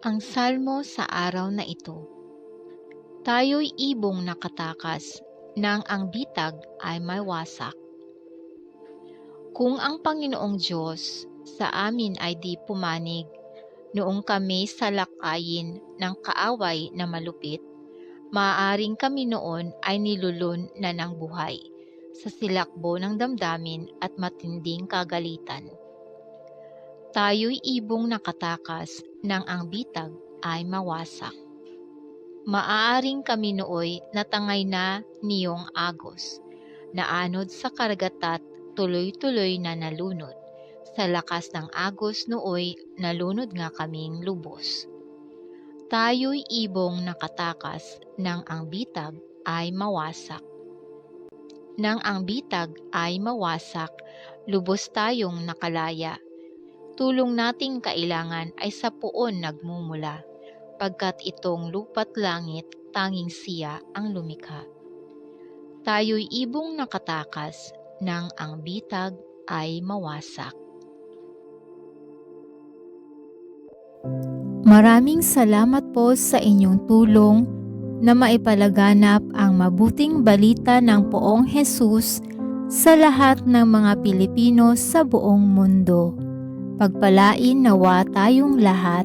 Ang salmo sa araw na ito. Tayo'y ibong nakatakas nang ang bitag ay may wasak. Kung ang Panginoong Diyos sa amin ay di pumanig, noong kami salakayin ng kaaway na malupit, maaaring kami noon ay nilulun na ng buhay sa silakbo ng damdamin at matinding kagalitan. Tayo'y ibong nakatakas nang ang bitag ay mawasak. Maaaring kami nooy natangay na niyong agos, naanod sa karagatat tuloy-tuloy na nalunod. Sa lakas ng agos nooy nalunod nga kaming lubos. Tayo'y ibong nakatakas nang ang bitag ay mawasak. Nang ang bitag ay mawasak, lubos tayong nakalaya. Tulong nating kailangan ay sa puon nagmumula, pagkat itong lupat langit tanging siya ang lumikha. Tayo'y ibong nakatakas nang ang bitag ay mawasak. Maraming salamat po sa inyong tulong na maipalaganap ang mabuting balita ng poong Jesus sa lahat ng mga Pilipino sa buong mundo. Pagpalain nawa tayong lahat.